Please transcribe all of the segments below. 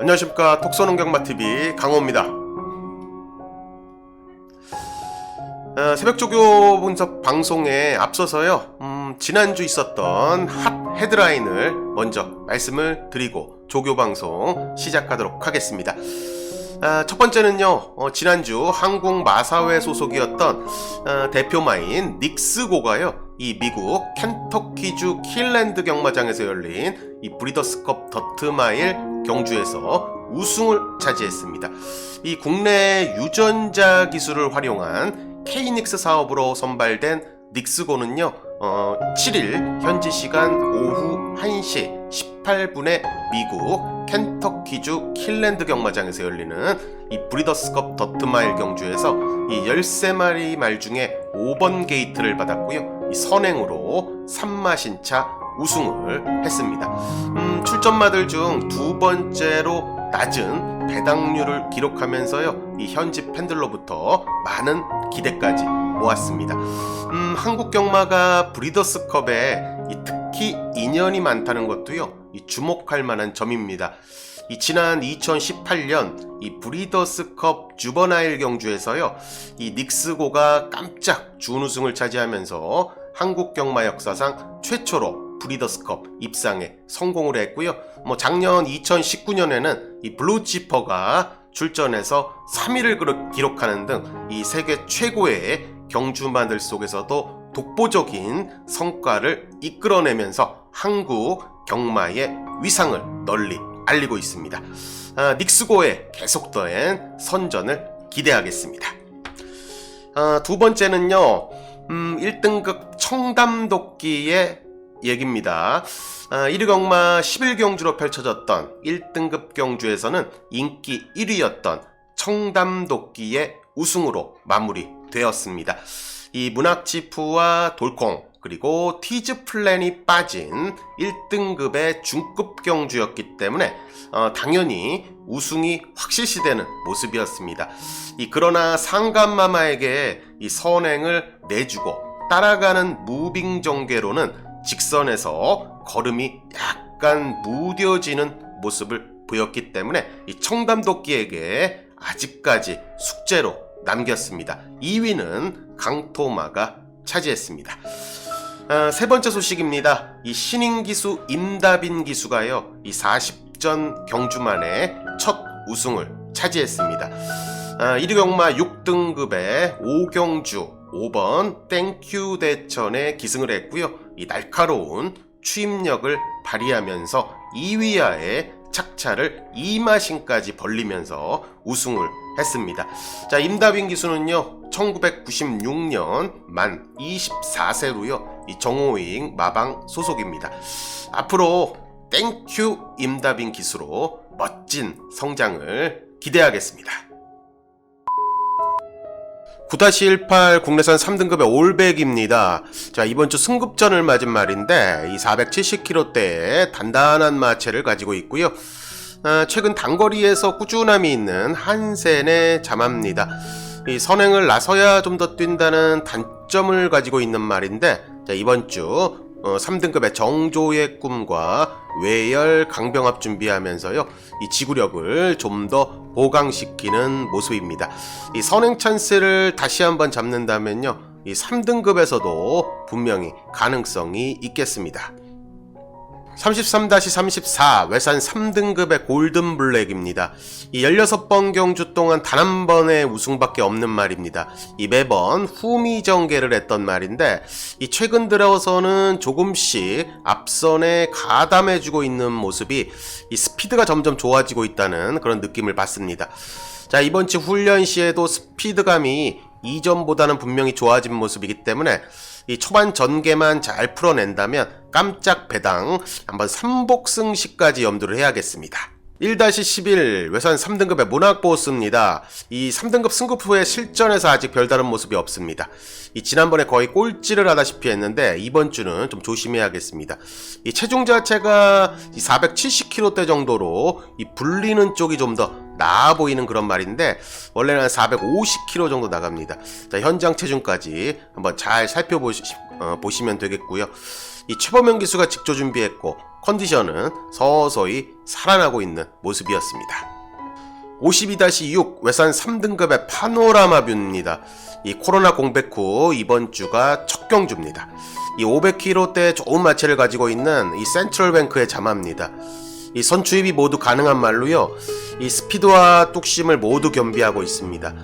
안녕하십니까. 톡소농경마TV 강호입니다. 어, 새벽조교 분석 방송에 앞서서요. 음, 지난주 있었던 핫 헤드라인을 먼저 말씀을 드리고 조교 방송 시작하도록 하겠습니다. 아, 첫 번째는요 어, 지난주 한국 마사회 소속이었던 어, 대표마인 닉스고가요 이 미국 켄터키주 킬랜드 경마장에서 열린 이 브리더스컵 더트마일 경주에서 우승을 차지했습니다. 이 국내 유전자 기술을 활용한 케이닉스 사업으로 선발된 닉스고는요, 어, 7일 현지 시간 오후 1시 18분에 미국 켄터키주 킬랜드 경마장에서 열리는 이 브리더스컵 더트마일 경주에서 이 13마리 말 중에 5번 게이트를 받았고요. 이 선행으로 3마신차 우승을 했습니다. 음, 출전마들 중 두 번째로 낮은 배당률을 기록하면서요. 이 현지 팬들로부터 많은 기대까지 모았습니다. 음, 한국 경마가 브리더스컵에 이 특히 인연이 많다는 것도요. 이 주목할 만한 점입니다. 이 지난 2018년 이 브리더스컵 주버나일 경주에서요. 이 닉스고가 깜짝 준우승을 차지하면서 한국 경마 역사상 최초로 브리더스컵 입상에 성공을 했고요. 뭐 작년 2019년에는 이 블루지퍼가 출전해서 3위를 기록하는 등 이 세계 최고의 경주마들 속에서도 독보적인 성과를 이끌어내면서 한국 경마의 위상을 널리 알리고 있습니다. 아, 닉스고의 계속된 선전을 기대하겠습니다. 아, 두 번째는요, 음, 1등급 청담도끼의 얘기입니다. 아, 1위 경마 11경주로 펼쳐졌던 1등급 경주에서는 인기 1위였던 청담도끼의 우승으로 마무리되었습니다. 이 문학지푸와 돌콩 그리고 티즈 플랜이 빠진 1등급의 중급 경주였기 때문에 어, 당연히 우승이 확실시되는 모습이었습니다. 이 그러나 상감마마에게 이 선행을 내주고 따라가는 무빙 정계로는 직선에서 걸음이 약간 무뎌지는 모습을 보였기 때문에 이 청담도끼에게 아직까지 숙제로 남겼습니다. 2위는 강토마가 차지했습니다. 아, 세 번째 소식입니다. 이 신인 기수 임다빈 기수가요, 이 40전 경주 만에 첫 우승을 차지했습니다. 아, 1위 경마 6등급의 5경주 5번 땡큐 대천에 기승을 했고요. 이 날카로운 추임력을 발휘하면서 2위야의 착차를 2마신까지 벌리면서 우승을 했습니다. 자, 임다빈 기수는요, 1996년 만 24세로요, 이 정호잉 마방 소속입니다. 앞으로 땡큐 임다빈 기수로 멋진 성장을 기대하겠습니다. 9-18 국내산 3등급의 올백입니다. 자, 이번 주 승급전을 맞은 말인데, 이 470kg대의 단단한 마체를 가지고 있고요. 아, 최근 단거리에서 꾸준함이 있는 한센의 자마입니다. 이 선행을 나서야 좀 더 뛴다는 단점을 가지고 있는 말인데, 자, 이번 주 어, 3등급의 정조의 꿈과 외열 강병합 준비하면서요, 이 지구력을 좀 더 보강시키는 모습입니다. 이 선행 찬스를 다시 한번 잡는다면요, 이 3등급에서도 분명히 가능성이 있겠습니다. 33-34 외산 3등급의 골든 블랙입니다. 이 16번 경주 동안 단 한 번의 우승밖에 없는 말입니다. 이 매번 후미 전개를 했던 말인데 이 최근 들어서는 조금씩 앞선에 가담해주고 있는 모습이 이 스피드가 점점 좋아지고 있다는 그런 느낌을 받습니다. 자 이번 주 훈련 시에도 스피드감이 이전보다는 분명히 좋아진 모습이기 때문에 이 초반 전개만 잘 풀어낸다면 깜짝 배당 한번 3복승시까지 염두를 해야겠습니다. 1-11 외산 3등급의 문학보스입니다. 이 3등급 승급 후에 실전에서 아직 별다른 모습이 없습니다. 이 지난번에 거의 꼴찌를 하다시피 했는데 이번 주는 좀 조심해야겠습니다. 이 체중 자체가 470kg대 정도로 이 불리는 쪽이 좀 더 나아 보이는 그런 말인데 원래는 450kg 정도 나갑니다. 자, 현장 체중까지 한번 잘 살펴보시면 어, 되겠고요. 이 최범현 기수가 직조 준비했고 컨디션은 서서히 살아나고 있는 모습이었습니다. 52-6 외산 3등급의 파노라마 뷰입니다. 이 코로나 공백 후 이번 주가 첫 경주입니다. 이 500km대 좋은 마체를 가지고 있는 이 센트럴뱅크의 자마입니다. 이 선추입이 모두 가능한 말로요. 이 스피드와 뚝심을 모두 겸비하고 있습니다.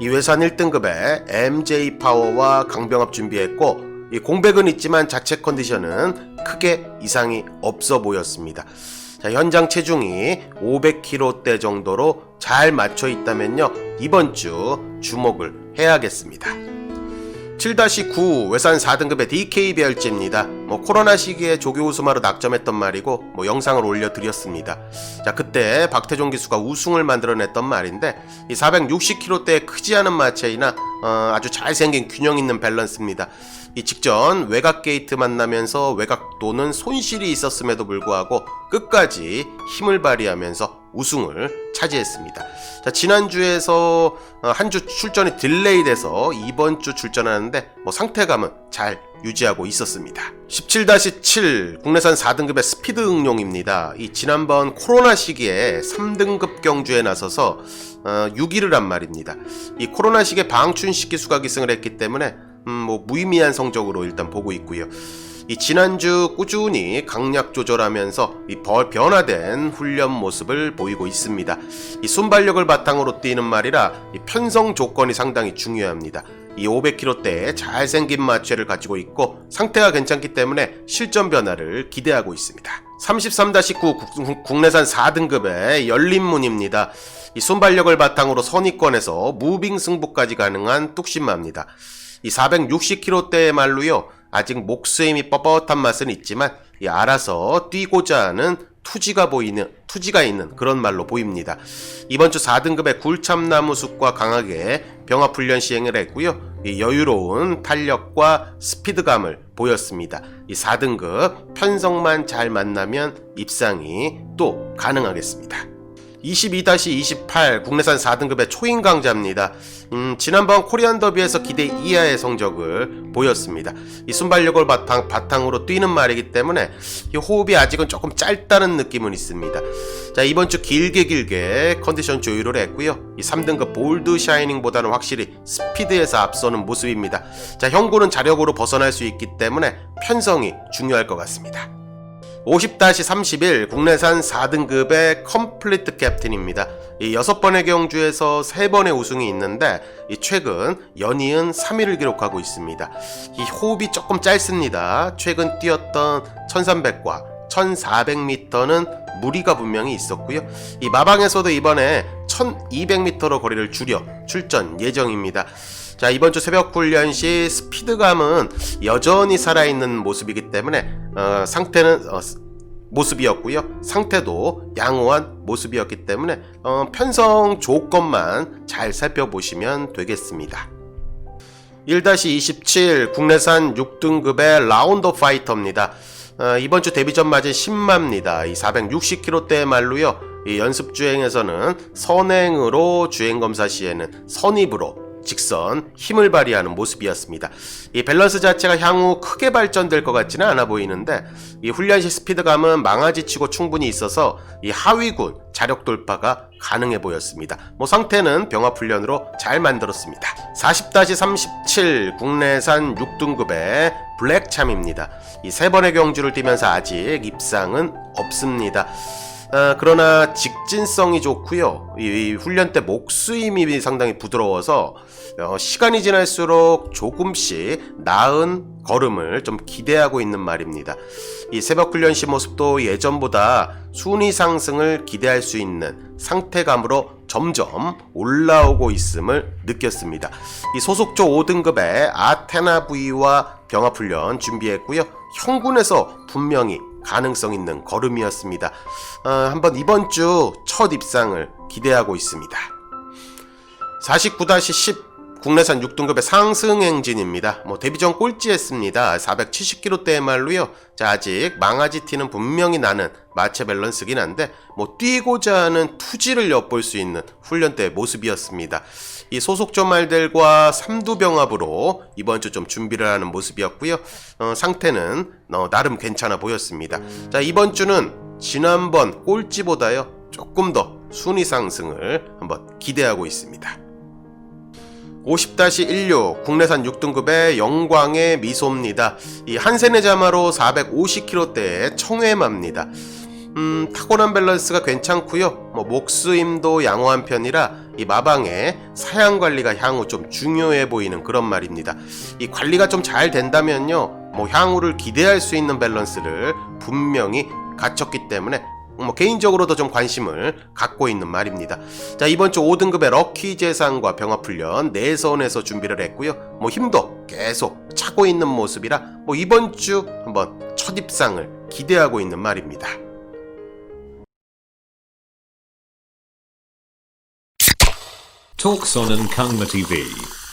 이 외산 1등급의 MJ 파워와 강병합 준비했고 이 공백은 있지만 자체 컨디션은 크게 이상이 없어 보였습니다. 자, 현장 체중이 500kg대 정도로 잘 맞춰 있다면요. 이번 주 주목을 해야겠습니다. 7-9 외산 4등급의 DK 배열제입니다. 뭐 코로나 시기에 조교 우승하러 낙점했던 말이고 뭐 영상을 올려드렸습니다. 자 그때 박태종 기수가 우승을 만들어냈던 말인데 이 460kg대의 크지 않은 마체이나 어, 아주 잘생긴 균형 있는 밸런스입니다. 이 직전 외곽 게이트 만나면서 외곽 도는 손실이 있었음에도 불구하고 끝까지 힘을 발휘하면서 우승을 차지했습니다. 자, 지난주에서 어, 한주 출전이 딜레이 돼서 이번 주 출전하는데 뭐 상태감은 잘 유지하고 있었습니다. 17-7 국내산 4등급의 스피드 응용입니다. 이 지난번 코로나 시기에 3등급 경주에 나서서 어, 6위를 한 말입니다. 이 코로나 시기에 방춘 시기 수가 기승을 했기 때문에 음, 뭐 무의미한 성적으로 일단 보고 있고요. 이 지난주 꾸준히 강약 조절하면서 이 벌- 변화된 훈련 모습을 보이고 있습니다. 이 순발력을 바탕으로 뛰는 말이라 이 편성 조건이 상당히 중요합니다. 이 500kg대에 잘생긴 마취를 가지고 있고 상태가 괜찮기 때문에 실전 변화를 기대하고 있습니다. 33-9 국내산 4등급의 열린문입니다. 이 순발력을 바탕으로 선입권에서 무빙 승부까지 가능한 뚝심마입니다. 이 460kg대의 말로요. 아직 목수임이 뻣뻣한 맛은 있지만 이 알아서 뛰고자 하는 투지가 보이는 투지가 있는 그런 말로 보입니다. 이번 주 4등급의 굴참나무 숲과 강하게 병합 훈련 시행을 했고요. 이 여유로운 탄력과 스피드감을 보였습니다. 이 4등급 편성만 잘 만나면 입상이 또 가능하겠습니다. 22-28 국내산 4등급의 초인 강자입니다. 음, 지난번 코리안 더비에서 기대 이하의 성적을 보였습니다. 이 순발력을 바탕, 바탕으로 뛰는 말이기 때문에 이 호흡이 아직은 조금 짧다는 느낌은 있습니다. 자, 이번 주 길게 길게 컨디션 조율을 했고요. 이 3등급 볼드 샤이닝보다는 확실히 스피드에서 앞서는 모습입니다. 자, 형구는 자력으로 벗어날 수 있기 때문에 편성이 중요할 것 같습니다. 50-31 국내산 4등급의 컴플리트 캡틴입니다. 이 6번의 경주에서 3번의 우승이 있는데 이 최근 연이은 3위를 기록하고 있습니다. 이 호흡이 조금 짧습니다. 최근 뛰었던 1300과 1400m는 무리가 분명히 있었고요. 이 마방에서도 이번에 1200m로 거리를 줄여 출전 예정입니다. 자 이번 주 새벽 훈련 시 스피드감은 여전히 살아있는 모습이기 때문에 어, 상태는 어, 모습이었고요. 상태도 양호한 모습이었기 때문에 어, 편성 조건만 잘 살펴보시면 되겠습니다. 1-27 국내산 6등급의 라운더 파이터입니다. 어, 이번 주 데뷔전 맞은 10마입니다. 이 460kg대의 말로요. 이 연습 주행에서는 선행으로 주행 검사 시에는 선입으로 직선 힘을 발휘하는 모습이었습니다. 이 밸런스 자체가 향후 크게 발전될 것 같지는 않아 보이는데 이 훈련 시 스피드감은 망아지치고 충분히 있어서 이 하위군 자력 돌파가 가능해 보였습니다. 뭐 상태는 병합 훈련으로 잘 만들었습니다. 40-37 국내산 6등급의 블랙참입니다. 이 세 번의 경주를 뛰면서 아직 입상은 없습니다. 아, 그러나 직진성이 좋고요. 이, 이 훈련 때 목수임이 상당히 부드러워서 어, 시간이 지날수록 조금씩 나은 걸음을 좀 기대하고 있는 말입니다. 이 새벽 훈련 시 모습도 예전보다 순위 상승을 기대할 수 있는 상태감으로 점점 올라오고 있음을 느꼈습니다. 이 소속조 5등급의 아테나 V와 병합 훈련 준비했고요. 형군에서 분명히 가능성 있는 걸음이었습니다. 어, 한번 이번 주 첫 입상을 기대하고 있습니다. 49-10 국내산 6등급의 상승 행진입니다. 뭐 데뷔 전 꼴찌했습니다. 470kg대의 말로요. 자, 아직 망아지 티는 분명히 나는 마체 밸런스긴 한데 뭐 뛰고자 하는 투지를 엿볼 수 있는 훈련 때의 모습이었습니다. 이 소속조 말들과 삼두병합으로 이번 주 좀 준비를 하는 모습이었고요. 어, 상태는 어, 나름 괜찮아 보였습니다. 자, 이번 주는 지난번 꼴찌보다요. 조금 더 순위 상승을 한번 기대하고 있습니다. 50-16 국내산 6등급의 영광의 미소입니다. 이 한세네 자마로 450kg대의 청회마입니다. 음, 타고난 밸런스가 괜찮고요. 뭐 목수임도 양호한 편이라 이 마방의 사양 관리가 향후 좀 중요해 보이는 그런 말입니다. 이 관리가 좀 잘 된다면요. 뭐 향후를 기대할 수 있는 밸런스를 분명히 갖췄기 때문에 뭐 개인적으로도 좀 관심을 갖고 있는 말입니다. 자 이번 주 5등급의 럭키 재산과 병합훈련 내선에서 준비를 했고요. 뭐 힘도 계속 차고 있는 모습이라 뭐 이번 주 한번 첫 입상을 기대하고 있는 말입니다. Talks on Nkungma TV.